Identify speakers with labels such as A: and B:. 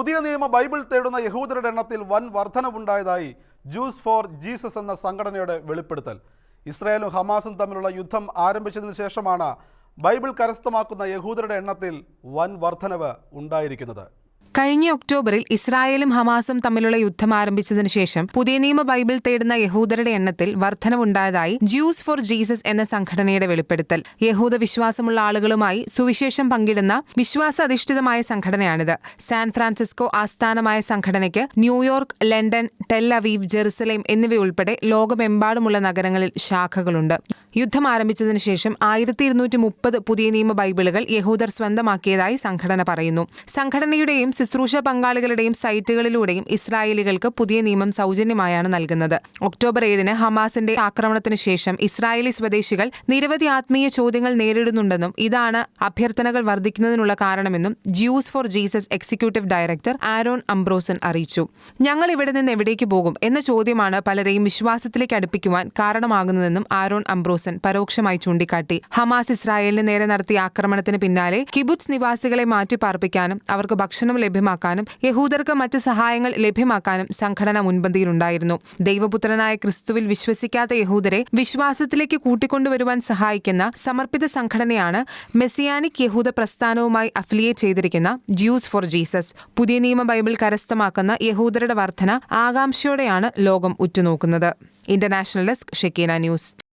A: പുതിയ നിയമ ബൈബിൾ തേടുന്ന യഹൂദരുടെ എണ്ണത്തിൽ വൻ വർധനവുണ്ടായതായി ജൂസ് ഫോർ ജീസസ് എന്ന സംഘടനയുടെ വെളിപ്പെടുത്തൽ. ഇസ്രായേലും ഹമാസും തമ്മിലുള്ള യുദ്ധം ആരംഭിച്ചതിന് ശേഷമാണ് ബൈബിൾ കരസ്ഥമാക്കുന്ന യഹൂദരുടെ എണ്ണത്തിൽ വൻ വർധനവ് ഉണ്ടായിരിക്കുന്നത്.
B: കഴിഞ്ഞ ഒക്ടോബറിൽ ഇസ്രായേലും ഹമാസും തമ്മിലുള്ള യുദ്ധം ആരംഭിച്ചതിനു ശേഷം പുതിയ നിയമ ബൈബിൾ തേടുന്ന യഹൂദരുടെ എണ്ണത്തിൽ വർധനവുണ്ടായതായി ജ്യൂസ് ഫോർ ജീസസ് എന്ന സംഘടനയുടെ വെളിപ്പെടുത്തൽ. യഹൂദ വിശ്വാസമുള്ള ആളുകളുമായി സുവിശേഷം പങ്കിടുന്ന വിശ്വാസാധിഷ്ഠിതമായ സംഘടനയാണിത്. സാൻ ഫ്രാൻസിസ്കോ ആസ്ഥാനമായ സംഘടനയ്ക്ക് New York London Tel Aviv Jerusalem എന്നിവയുൾപ്പെടെ ലോകമെമ്പാടുമുള്ള നഗരങ്ങളിൽ ശാഖകളുണ്ട്. യുദ്ധം ആരംഭിച്ചതിന് ശേഷം ആയിരത്തി ഇരുന്നൂറ്റി മുപ്പത് പുതിയ നിയമ ബൈബിളുകൾ യഹൂദർ സ്വന്തമാക്കിയതായി സംഘടന പറയുന്നു. സംഘടനയുടെയും ശുശ്രൂഷ പങ്കാളികളുടെയും സൈറ്റുകളിലൂടെയും ഇസ്രായേലികൾക്ക് പുതിയ നിയമം സൗജന്യമായാണ് നൽകുന്നത്. ഒക്ടോബർ ഏഴിന് ഹമാസിന്റെ ആക്രമണത്തിന് ശേഷം ഇസ്രായേലി സ്വദേശികൾ നിരവധി ആത്മീയ ചോദ്യങ്ങൾ നേരിടുന്നുണ്ടെന്നും ഇതാണ് അഭ്യർത്ഥനകൾ വർദ്ധിക്കുന്നതിനുള്ള കാരണമെന്നും Jews for Jesus executive director Aaron Abramson അറിയിച്ചു. ഞങ്ങൾ ഇവിടെ നിന്ന് എവിടേക്ക് പോകും? എന്ന ചോദ്യമാണ് പലരെയും വിശ്വാസത്തിലേക്ക് അടുപ്പിക്കുവാൻ കാരണമാകുന്നതെന്നും ആരോൺ അംബ്രോസൻ പരോക്ഷമായി ചൂണ്ടിക്കാട്ടി. ഹമാസ് ഇസ്രായേലിന് നേരെ നടത്തിയ ആക്രമണത്തിന് പിന്നാലെ കിബുറ്റ്സ് നിവാസികളെ മാറ്റിപ്പാർപ്പിക്കാനും അവർക്ക് ഭക്ഷണം ലഭ്യമാക്കാനും യഹൂദർക്ക് മറ്റ് സഹായങ്ങൾ ലഭ്യമാക്കാനും സംഘടന മുൻപന്തിയിലുണ്ടായിരുന്നു. ദൈവപുത്രനായ ക്രിസ്തുവിൽ വിശ്വസിക്കാത്ത യഹൂദരെ വിശ്വാസത്തിലേക്ക് കൂട്ടിക്കൊണ്ടുവരുവാൻ സഹായിക്കുന്ന സമർപ്പിത സംഘടനയാണ് മെസ്സിയാനിക് യഹൂദ പ്രസ്ഥാനവുമായി അഫിലിയേറ്റ് ചെയ്തിരിക്കുന്ന ജ്യൂസ് ഫോർ ജീസസ് പുതിയ നിയമ ബൈബിൾ കരസ്ഥമാക്കുന്ന യഹൂദരുടെ വർധന ആകാംക്ഷയോടെയാണ് ലോകം ഉറ്റുനോക്കുന്നത്. International desk Shekeena news.